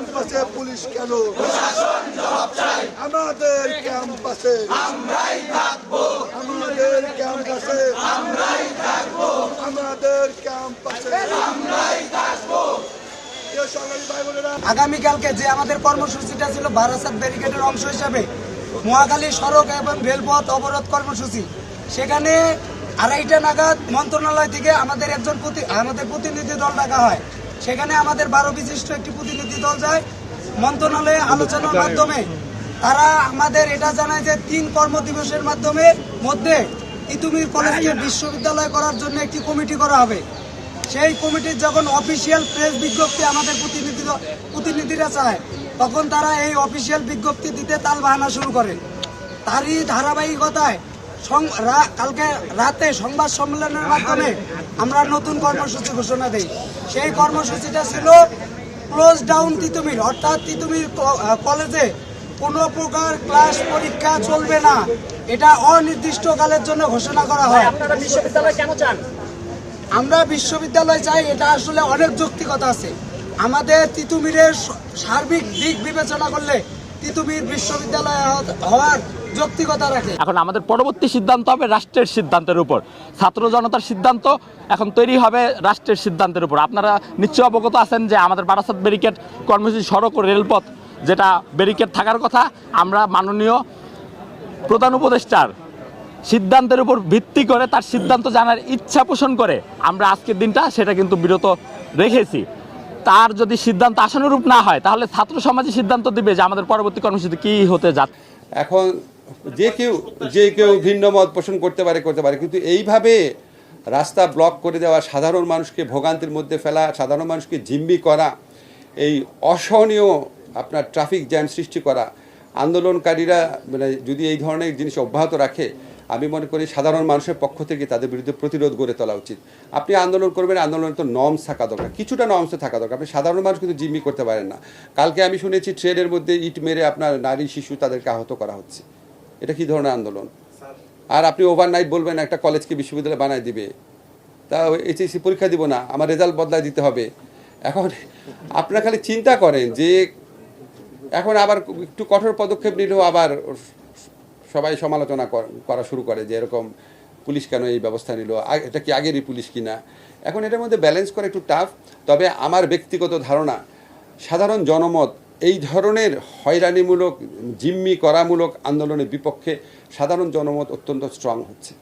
ক্যাম্পাসে পুলিশ কেন? আমাদের ক্যাম্পাসে। আমাদের ক্যাম্পাসে। আমাদের ক্যাম্পাসে। আগামীকালকে যে আমাদের কর্মসূচিটা ছিল বারাসাত ব্যারিকেডের অংশ হিসাবে, মহাখালী সড়ক এবং রেলপথ অবরোধ কর্মসূচি, সেখানে আড়াইটা নাগাদ মন্ত্রণালয় থেকে আমাদের একজন আমাদের প্রতিনিধি দল ডাকা হয়। সেখানে আমাদের বারো বিশিষ্ট একটি প্রতিনিধি দল যায়। মন্ত্রণালয়ে আলোচনার মাধ্যমে তারা আমাদের এটা জানায় যে তিন কর্মদিবসের মাধ্যমে মধ্যে ইতুমির কলেজকে বিশ্ববিদ্যালয় করার জন্য একটি কমিটি করা হবে। সেই কমিটির যখন অফিসিয়াল প্রেস বিজ্ঞপ্তি আমাদের প্রতিনিধি প্রতিনিধিরা চায়, তখন তারা এই অফিসিয়াল বিজ্ঞপ্তি দিতে তাল বাহানা শুরু করে। তারই ধারাবাহিকতায় কালকে রাতে সংবাদ সম্মেলনের মাধ্যমে আমরা নতুন কর্মসূচি ঘোষণা দিই। সেই কর্মসূচিটা ছিল ক্লোজ ডাউন তিতুমির। অর্থাৎ তিতুমির কলেজে কোনো প্রকার ক্লাস পরীক্ষা চলবে না। এটা অনির্দিষ্টকালের জন্য ঘোষণা করা হয়। বিশ্ববিদ্যালয় কেন চান? আমরা বিশ্ববিদ্যালয় চাই এটা আসলে অনেক যৌক্তিকতা আছে। আমাদের তিতুমিরের সার্বিক দিক বিবেচনা করলে তিতুমির বিশ্ববিদ্যালয় হওয়ার যৌক্তিকতা রাখে। এখন আমাদের পরবর্তী সিদ্ধান্ত হবে রাষ্ট্রের সিদ্ধান্তের উপর। ছাত্র জনতার সিদ্ধান্ত এখন তৈরি হবে রাষ্ট্রের সিদ্ধান্তের উপর। আপনারা নিশ্চয় অবগত আছেন যে আমাদের বারাসাত ব্যারিকেড কর্মসূচি সড়ক ও রেলপথ যেটা ব্যারিকেড থাকার কথা আমরা মাননীয় প্রধান উপদেষ্টার সিদ্ধান্তের উপর ভিত্তি করে তার সিদ্ধান্ত জানার ইচ্ছা পোষণ করে আমরা আজকের দিনটা সেটা কিন্তু বিরত রেখেছি। তার যদি সিদ্ধান্ত আশানুরূপ না হয় তাহলে ছাত্র সমাজই সিদ্ধান্ত দিবে যে আমাদের পরবর্তী কর্মসূচি কী হতে যাচ্ছে। এখন যে কেউ যে কেউ ভিন্ন মত পোষণ করতে পারে করতে পারে। কিন্তু এইভাবে রাস্তা ব্লক করে দেওয়া, সাধারণ মানুষকে ভোগান্তির মধ্যে ফেলা, সাধারণ মানুষকে জিম্মি করা, এই অসহনীয় আপনার ট্রাফিক জ্যাম সৃষ্টি করা, আন্দোলনকারীরা মানে যদি এই ধরনের জিনিস অব্যাহত রাখে, আমি মনে করি সাধারণ মানুষের পক্ষ থেকে তাদের বিরুদ্ধে প্রতিরোধ গড়ে তোলা উচিত। আপনি আন্দোলন করবেন, আন্দোলনের তো নর্মস থাকা দরকার। কিছুটা নর্মস থাকা দরকার। আপনি সাধারণ মানুষ কিন্তু জিম্মি করতে পারেন না। কালকে আমি শুনেছি ট্রেনের মধ্যে ইট মেরে আপনার নারী, শিশু তাদেরকে আহত করা হচ্ছে। এটা কি ধরনের আন্দোলন? আর আপনি ওভারনাইট বলবেন একটা কলেজকে বিশ্ববিদ্যালয় বানায় দিবে। তা এইচএসসি পরীক্ষা দিব না আমার রেজাল্ট বদলায় দিতে হবে। এখন আপনারা খালি চিন্তা করেন যে এখন আবার একটু কঠোর পদক্ষেপ নিলেও আবার সবাই সমালোচনা কর- শুরু করে যে এরকম পুলিশ কেন এই ব্যবস্থা নিল? এটা কি আগেরই পুলিশ কিনা? এখন এটার মধ্যে ব্যালেন্স করা একটু টাফ তবে আমার ব্যক্তিগত ধারণা সাধারণ জনমত এই ধরনের হয়রানিমূলক জিম্মি করামূলক আন্দোলনের বিপক্ষে সাধারণ জনমত অত্যন্ত স্ট্রং হচ্ছে।